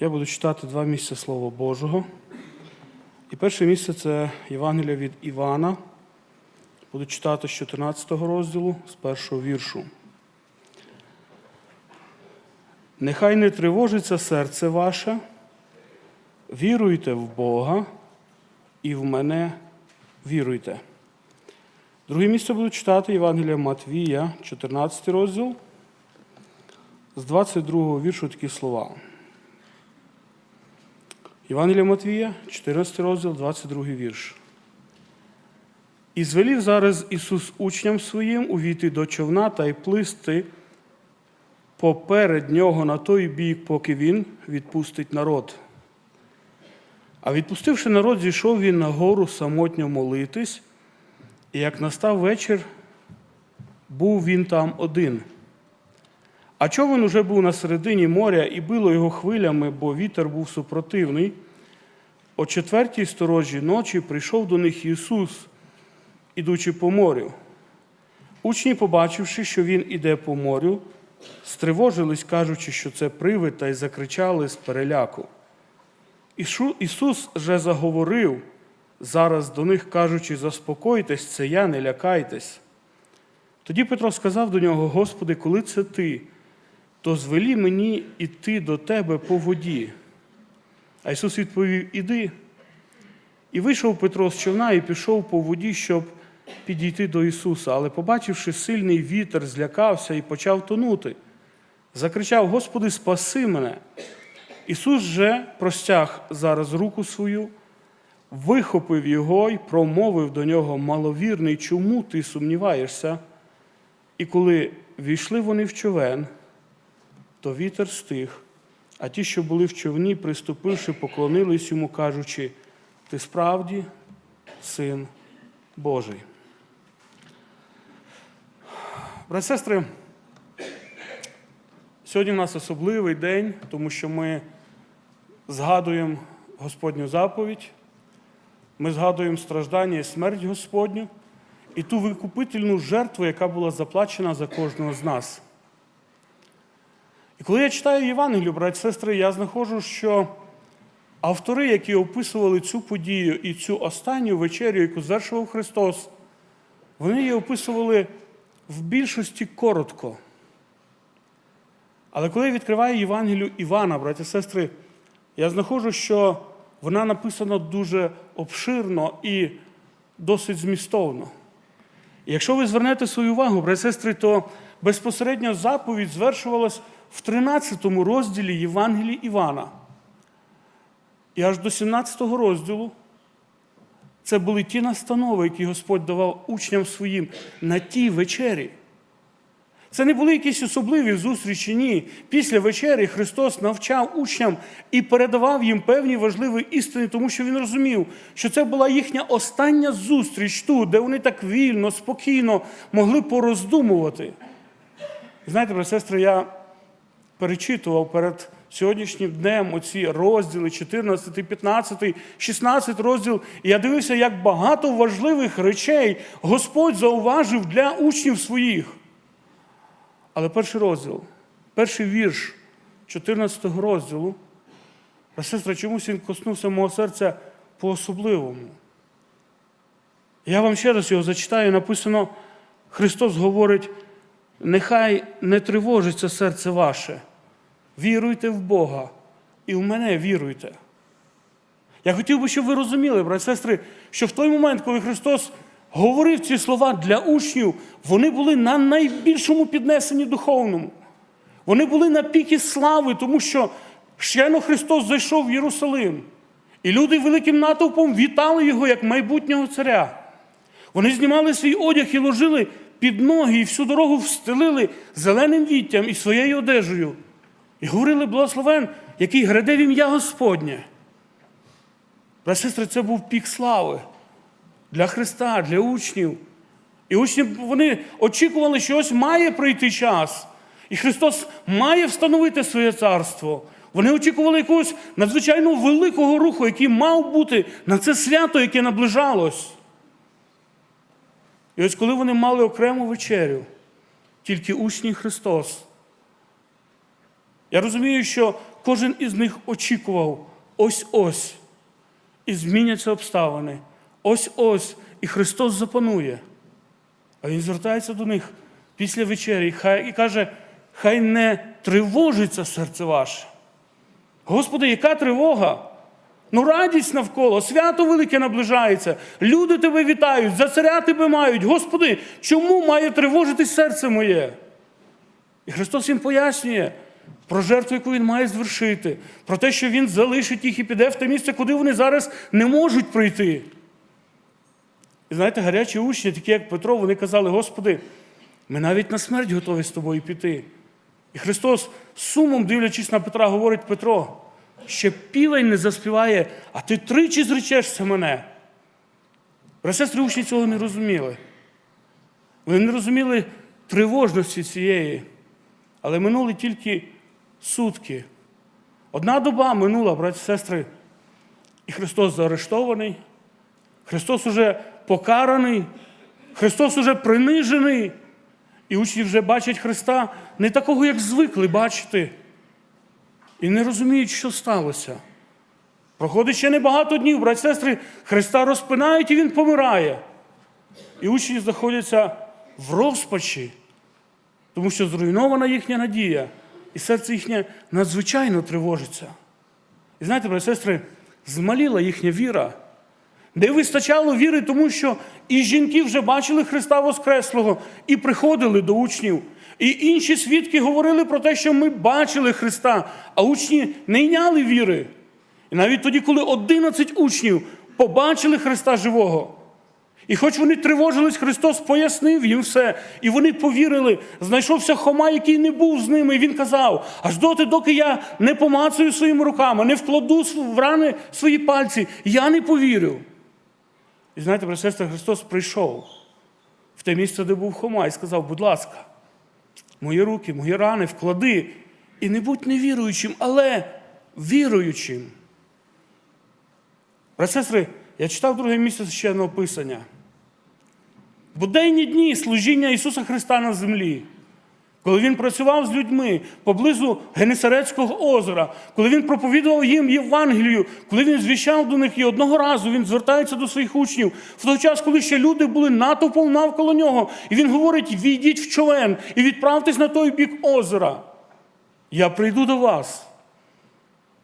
Я буду читати два місця Слова Божого. І перше місце це Євангелія від Івана. Буду читати з 14 розділу, з першого віршу. Нехай не тривожиться серце ваше, віруйте в Бога і в мене віруйте. Друге місце буду читати Євангелія Матвія, 14 розділ, з 22 віршу такі слова. Євангелія Матвія, 14 розділ, 22 вірш. І звелів зараз Ісус учням своїм увійти до човна та й плисти поперед нього на той бік, поки він відпустить народ. А відпустивши народ, зійшов він на гору самотньо молитись, і як настав вечір, був він там один. А човен уже був на середині моря і било його хвилями, бо вітер був супротивний. О четвертій сторожі ночі прийшов до них Ісус, ідучи по морю. Учні, побачивши, що Він іде по морю, стривожились, кажучи, що це привид, та й закричали з переляку. Ісус же заговорив зараз до них, кажучи, заспокойтесь, це я, не лякайтесь. Тоді Петро сказав до нього: Господи, коли це ти, то звелі мені іти до тебе по воді. А Ісус відповів: Іди. І вийшов Петро з човна і пішов по воді, щоб підійти до Ісуса. Але, побачивши сильний вітер, злякався і почав тонути. Закричав: Господи, спаси мене. Ісус же простяг зараз руку свою, вихопив його і промовив до нього маловірний, чому ти сумніваєшся? І коли війшли вони в човен, то вітер стих, а ті, що були в човні, приступивши, поклонились йому, кажучи, ти справді син Божий. Брати сестри, сьогодні в нас особливий день, тому що ми згадуємо Господню заповідь, ми згадуємо страждання і смерть Господню і ту викупительну жертву, яка була заплачена за кожного з нас. І коли я читаю Євангелію, браті сестри, я знаходжу, що автори, які описували цю подію і цю останню вечерю, яку звершував Христос, вони її описували в більшості коротко. Але коли я відкриваю Євангелію Івана, браті сестри, я знаходжу, що вона написана дуже обширно і досить змістовно. І якщо ви звернете свою увагу, браті сестри, то безпосередньо заповідь звершувалась в 13 розділі Євангелії Івана. І аж до 17 розділу це були ті настанови, які Господь давав учням своїм на тій вечері. Це не були якісь особливі зустрічі, ні. Після вечері Христос навчав учням і передавав їм певні важливі істини, тому що Він розумів, що це була їхня остання зустріч тут, де вони так вільно, спокійно могли пороздумувати. Знаєте, сестри, я перечитував перед сьогоднішнім днем оці розділи 14, 15, 16 розділ, і я дивився, як багато важливих речей Господь зауважив для учнів своїх. Але перший розділ, перший вірш 14 розділу, сестра, чомусь він коснувся мого серця по-особливому. Я вам ще раз його зачитаю, написано, Христос говорить, нехай не тривожиться серце ваше. Віруйте в Бога і в мене віруйте. Я хотів би, щоб ви розуміли, брат сестри, що в той момент, коли Христос говорив ці слова для учнів, вони були на найбільшому піднесенні духовному. Вони були на пікі слави, тому що щойно Христос зайшов в Єрусалим. І люди великим натовпом вітали його як майбутнього царя. Вони знімали свій одяг і ложили під ноги, і всю дорогу встелили зеленим віттям і своєю одежею. І говорили благословен, який граде в ім'я Господнє. Брат, сестри, це був пік слави для Христа, для учнів. І учні вони очікували, що ось має прийти час, і Христос має встановити своє царство. Вони очікували якогось надзвичайно великого руху, який мав бути на це свято, яке наближалось. І ось коли вони мали окрему вечерю, тільки учні Христос. Я розумію, що кожен із них очікував ось-ось, і зміняться обставини. Ось-ось, і Христос запанує. А Він звертається до них після вечері і каже: хай не тривожиться серце ваше. Господи, яка тривога? Ну, радість навколо, свято велике наближається. Люди тебе вітають, за царя тебе мають. Господи, чому має тривожитись серце моє? І Христос їм пояснює про жертву, яку Він має звершити, про те, що Він залишить їх і піде в те місце, куди вони зараз не можуть прийти. І знаєте, гарячі учні, такі як Петро, вони казали: Господи, ми навіть на смерть готові з тобою піти. І Христос, сумом дивлячись на Петра, говорить Петро, ще півень не заспіває, а ти тричі зречешся мене. Брати, сестри, учні цього не розуміли. Вони не розуміли тривожності цієї, але минули тільки сутки. Одна доба минула, браті і сестри, і Христос заарештований, Христос уже покараний, Христос уже принижений. І учні вже бачать Христа не такого, як звикли бачити. І не розуміють, що сталося. Проходить ще небагато днів, браті і сестри, Христа розпинають і Він помирає. І учні знаходяться в розпачі, тому що зруйнована їхня надія, і серце їхнє надзвичайно тривожиться. І знаєте, брати і сестри, змаліла їхня віра. Не вистачало віри, тому що і жінки вже бачили Христа Воскреслого і приходили до учнів. І інші свідки говорили про те, що ми бачили Христа, а учні не йняли віри. І навіть тоді, коли 11 учнів побачили Христа живого, і хоч вони тривожились, Христос пояснив їм все, і вони повірили. Знайшовся Хома, який не був з ними, і він казав: аж доти, доки я не помацаю своїми руками, не вкладу в рани свої пальці, я не повірю. І знаєте, сестри, Христос прийшов в те місце, де був Хома, і сказав: будь ласка, мої руки, мої рани вклади, і не будь невіруючим, але віруючим. Брат, сестри, я читав друге місце священного Писання. Буденні дні служіння Ісуса Христа на землі, коли Він працював з людьми поблизу Генесарецького озера, коли Він проповідував їм Євангелію, коли Він звіщав до них і одного разу Він звертається до своїх учнів в той час, коли ще люди були натовпом навколо нього, і Він говорить: війдіть в човен і відправтесь на той бік озера. Я прийду до вас.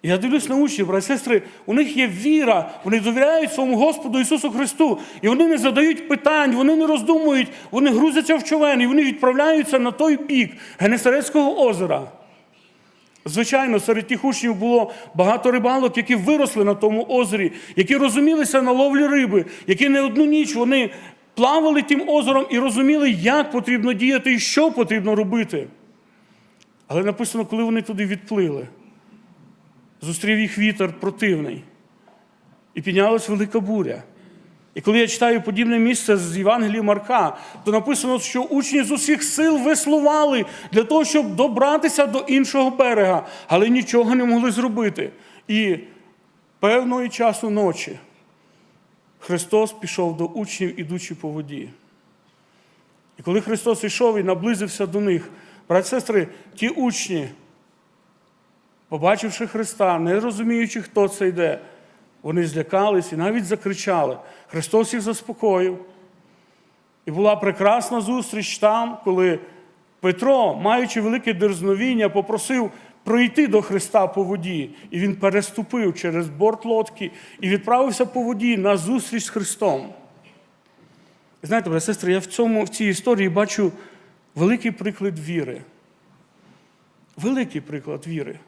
Я дивлюсь на учнів, і сестри, у них є віра, вони довіряють своєму Господу Ісусу Христу, і вони не задають питань, вони не роздумують, вони грузяться в човен, і вони відправляються на той бік Генесарецького озера. Звичайно, серед тих учнів було багато рибалок, які виросли на тому озері, які розумілися на ловлі риби, які не одну ніч вони плавали тим озером і розуміли, як потрібно діяти і що потрібно робити. Але написано, коли вони туди відплили зустрів їх вітер противний, і піднялась велика буря. І коли я читаю подібне місце з Євангелії Марка, то написано, що учні з усіх сил веслували для того, щоб добратися до іншого берега, але нічого не могли зробити. І певної часу ночі Христос пішов до учнів, ідучи по воді. І коли Христос йшов і наблизився до них, брати і сестри, ті учні, побачивши Христа, не розуміючи, хто це йде, вони злякались і навіть закричали. Христос їх заспокоїв. І була прекрасна зустріч там, коли Петро, маючи велике дерзновіння, попросив пройти до Христа по воді. І він переступив через борт лодки і відправився по воді на зустріч з Христом. І знаєте, брати, сестри, я в, цьому, в цій історії бачу великий приклад віри. Великий приклад віри.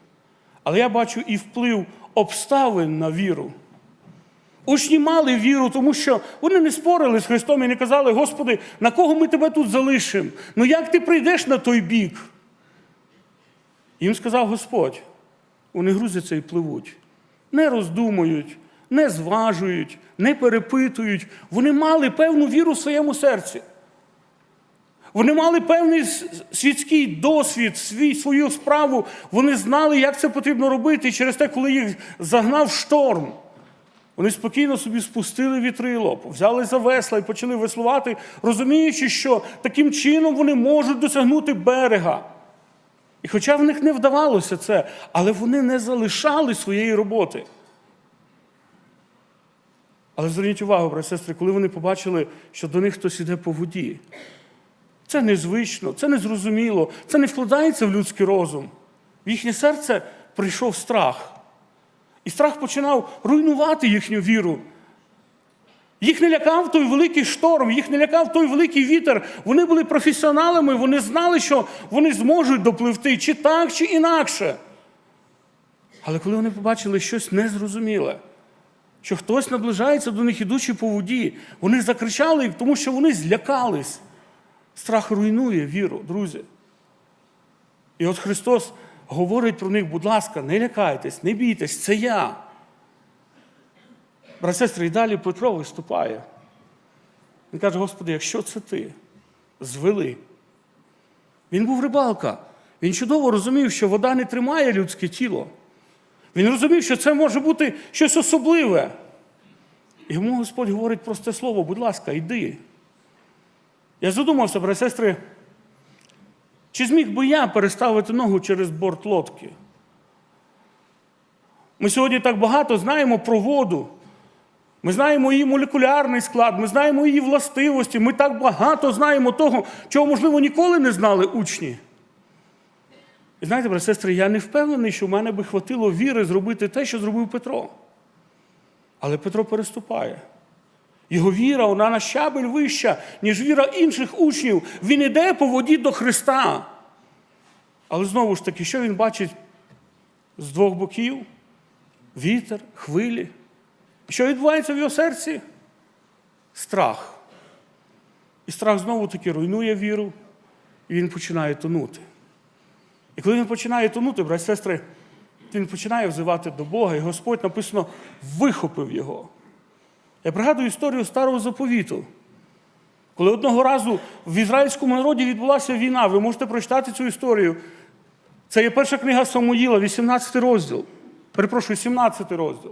Але я бачу і вплив обставин на віру. Учні мали віру, тому що вони не спорили з Христом і не казали, Господи, на кого ми тебе тут залишимо? Ну як ти прийдеш на той бік? Їм сказав Господь, вони грузяться і пливуть, не роздумують, не зважують, не перепитують. Вони мали певну віру в своєму серці. Вони мали певний світський досвід, свій, свою справу. Вони знали, як це потрібно робити. І через те, коли їх загнав шторм, вони спокійно собі спустили вітрило, взяли за весла і почали веслувати, розуміючи, що таким чином вони можуть досягнути берега. І хоча в них не вдавалося це, але вони не залишали своєї роботи. Але зверніть увагу, брати і сестри, коли вони побачили, що до них хтось іде по воді. Це незвично, це незрозуміло, це не вкладається в людський розум. В їхнє серце прийшов страх. І страх починав руйнувати їхню віру. Їх не лякав той великий шторм, їх не лякав той великий вітер. Вони були професіоналами, вони знали, що вони зможуть допливти чи так, чи інакше. Але коли вони побачили щось незрозуміле, що хтось наближається до них, ідучи по воді, вони закричали, тому що вони злякались. Страх руйнує віру, друзі. І от Христос говорить про них, будь ласка, не лякайтесь, не бійтесь, це я. Брат, сестри, і далі Петро виступає. Він каже, Господи, якщо це ти, звели. Він був рибалка. Він чудово розумів, що вода не тримає людське тіло. Він розумів, що це може бути щось особливе. Йому Господь говорить просте слово, будь ласка, йди. Я задумався, брат, сестри, чи зміг би я переставити ногу через борт лодки? Ми сьогодні так багато знаємо про воду. Ми знаємо її молекулярний склад, ми знаємо її властивості, ми так багато знаємо того, чого, можливо, ніколи не знали учні. І знаєте, брат, сестри, я не впевнений, що в мене би хватило віри зробити те, що зробив Петро. Але Петро переступає. Його віра, вона на щабель вища, ніж віра інших учнів. Він іде по воді до Христа. Але знову ж таки, що він бачить з двох боків? Вітер, хвилі. Що відбувається в його серці? Страх. І страх знову таки руйнує віру, і він починає тонути. І коли він починає тонути, брат, сестри, він починає взивати до Бога, і Господь написано вихопив його. Я пригадую історію старого заповіту. Коли одного разу в ізраїльському народі відбулася війна, ви можете прочитати цю історію. Це є перша книга Самуїла, 18 розділ. Перепрошую, 17 розділ.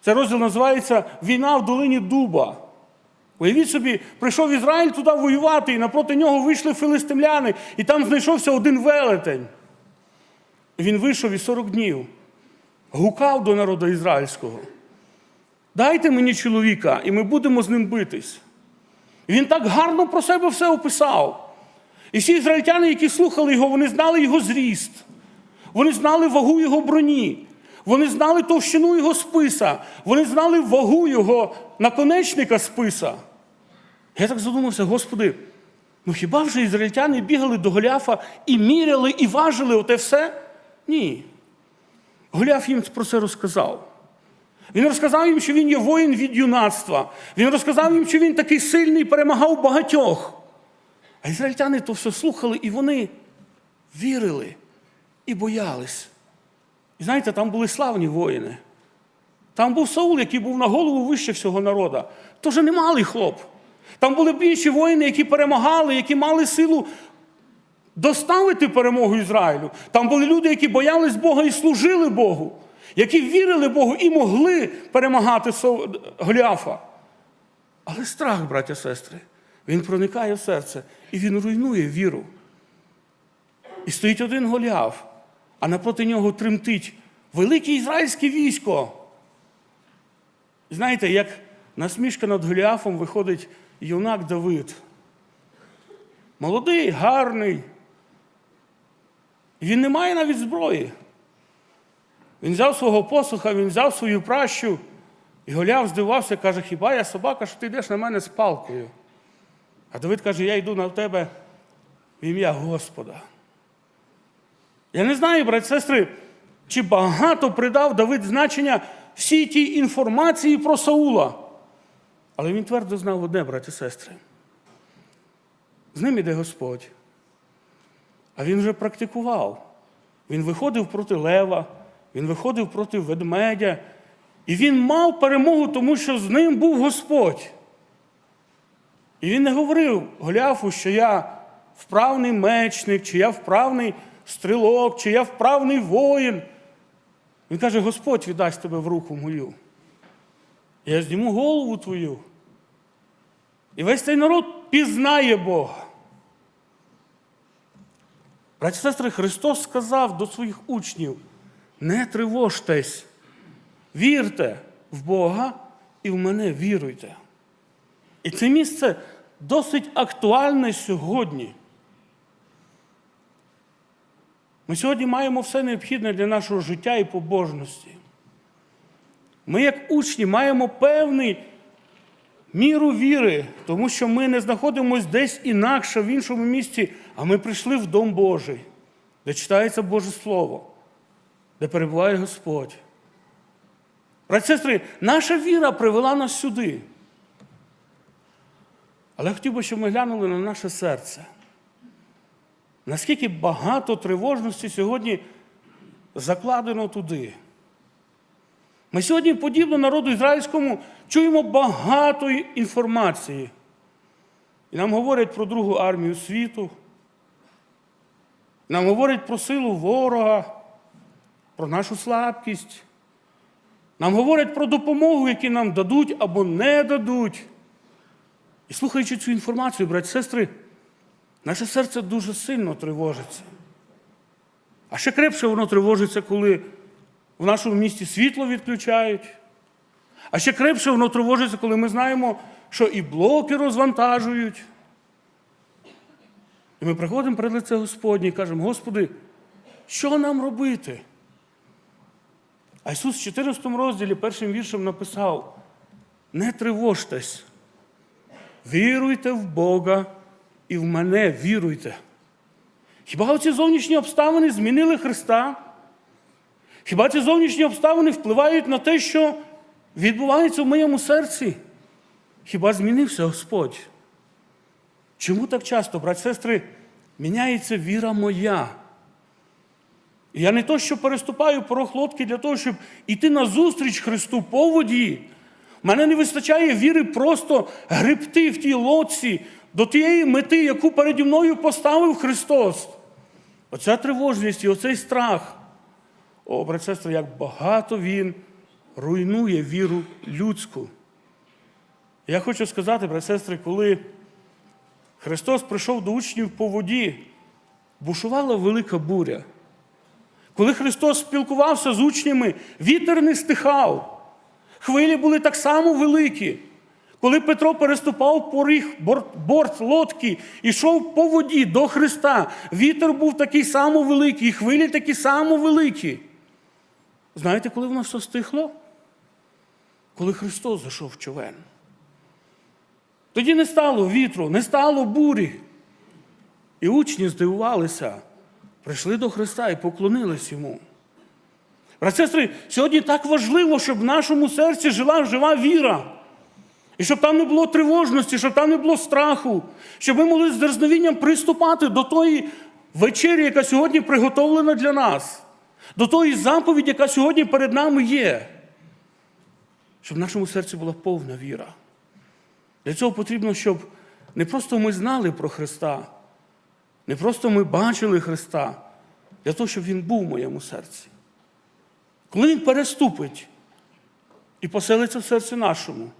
Цей розділ називається Війна в долині Дуба. Уявіть собі, прийшов Ізраїль туди воювати, і напроти нього вийшли филистимляни, і там знайшовся один велетень. Він вийшов і 40 днів, гукав до народу ізраїльського. Дайте мені чоловіка, і ми будемо з ним битись. Він так гарно про себе все описав. І всі ізраїльтяни, які слухали його, вони знали його зріст, вони знали вагу його броні, вони знали товщину його списа, вони знали вагу його наконечника списа. Я так задумався, Господи, ну хіба вже ізраїльтяни бігали до Голіафа і міряли, і важили оте все? Ні. Голіаф їм про це розказав. Він розказав їм, що він є воїн від юнацтва. Він розказав їм, що він такий сильний, перемагав багатьох. А ізраїльтяни то все слухали, і вони вірили і боялись. І знаєте, там були славні воїни. Там був Саул, який був на голову вище всього народу. Тож немалий хлоп. Там були б інші воїни, які перемагали, які мали силу доставити перемогу Ізраїлю. Там були люди, які боялись Бога і служили Богу, які вірили Богу і могли перемагати Голіафа. Але страх, браття сестри, він проникає в серце і він руйнує віру. І стоїть один Голіаф, а напроти нього тремтить велике ізраїльське військо. Знаєте, як насмішка над Голіафом виходить юнак Давид. Молодий, гарний. Він не має навіть зброї. Він взяв свого посуха, він взяв свою пращу, і Голіаф здивався, каже, хіба я собака, що ти йдеш на мене з палкою? А Давид каже, я йду на тебе в ім'я Господа. Я не знаю, брат, сестри, чи багато придав Давид значення всій тій інформації про Саула. Але він твердо знав одне, браті сестри. З ним іде Господь. А він вже практикував. Він виходив проти лева, він виходив проти ведмедя. І він мав перемогу, тому що з ним був Господь. І він не говорив Голіафу, що я вправний мечник, чи я вправний стрілок, чи я вправний воїн. Він каже, Господь віддасть тебе в руку мою. Я зніму голову твою. І весь цей народ пізнає Бога. Браті сестри, Христос сказав до своїх учнів: не тривожтесь, вірте в Бога і в мене віруйте. І це місце досить актуальне сьогодні. Ми сьогодні маємо все необхідне для нашого життя і побожності. Ми, як учні, маємо певний міру віри, тому що ми не знаходимося десь інакше, в іншому місці, а ми прийшли в Дом Божий, де читається Боже Слово, де перебуває Господь. Браті сестри, наша віра привела нас сюди. Але хотів би, щоб ми глянули на наше серце. Наскільки багато тривожності сьогодні закладено туди. Ми сьогодні, подібно народу ізраїльському, чуємо багато інформації. І нам говорять про Другу армію світу. Нам говорять про силу ворога, про нашу слабкість. Нам говорять про допомогу, яку нам дадуть або не дадуть. І слухаючи цю інформацію, браті і сестри, наше серце дуже сильно тривожиться. А ще крепше воно тривожиться, коли в нашому місті світло відключають. А ще крепше воно тривожиться, коли ми знаємо, що і блоки розвантажують. І ми приходимо перед лице Господнє і кажемо, Господи, що нам робити? А Ісус в 14 розділі першим віршем написав: не тривожтесь, віруйте в Бога і в мене віруйте. Хіба ці зовнішні обставини змінили Христа? Хіба ці зовнішні обставини впливають на те, що відбувається в моєму серці? Хіба змінився Господь? Чому так часто, брат сестри, міняється віра моя? Я не то, що переступаю порог лодки для того, щоб іти назустріч Христу по воді. Мене не вистачає віри просто гребти в тій лодці до тієї мети, яку переді мною поставив Христос. Оця тривожність і оцей страх. О, брат сестри, як багато він руйнує віру людську. Я хочу сказати, брат сестри, коли Христос прийшов до учнів по воді, бушувала велика буря. Коли Христос спілкувався з учнями, вітер не стихав. Хвилі були так само великі. Коли Петро переступав поріг борт, борт лодки йшов по воді до Христа, вітер був такий само великий, і хвилі такі само великі. Знаєте, коли воно все стихло? Коли Христос зайшов в човен. Тоді не стало вітру, не стало бурі. І учні здивувалися, прийшли до Христа і поклонились йому. Брат, сестри, сьогодні так важливо, щоб в нашому серці жила жива віра. І щоб там не було тривожності, щоб там не було страху, щоб ми могли з дерзновінням приступати до тої вечері, яка сьогодні приготовлена для нас, до тої заповіді, яка сьогодні перед нами є. Щоб в нашому серці була повна віра. Для цього потрібно, щоб не просто ми знали про Христа, не просто ми бачили Христа, для того, щоб Він був в моєму серці. Коли Він переступить і поселиться в серці нашому,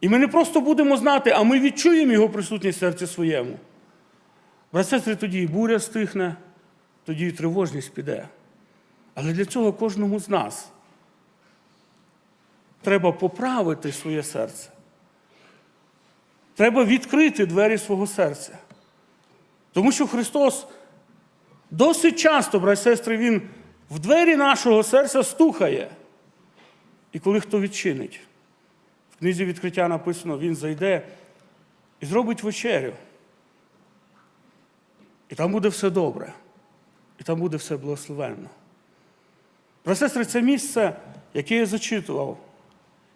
і ми не просто будемо знати, а ми відчуємо Його присутність в серці своєму. Брат сестри, тоді і буря стихне, тоді і тривожність піде. Але для цього кожному з нас треба поправити своє серце. Треба відкрити двері свого серця. Тому що Христос досить часто, брат сестри, Він в двері нашого серця стукає. І коли хто відчинить, в книзі відкриття написано, Він зайде і зробить вечерю. І там буде все добре, і там буде все благословенно. Брат сестри, це місце, яке я зачитував,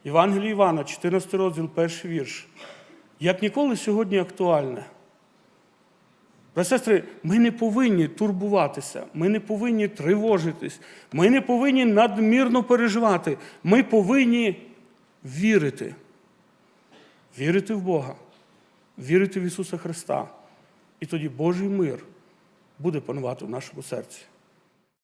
Євангелії Івана, 14 розділ, перший вірш, як ніколи сьогодні актуальне. Брат сестри, ми не повинні турбуватися, ми не повинні тривожитись, ми не повинні надмірно переживати. Ми повинні вірити. Вірити в Бога, вірити в Ісуса Христа. І тоді Божий мир буде панувати в нашому серці.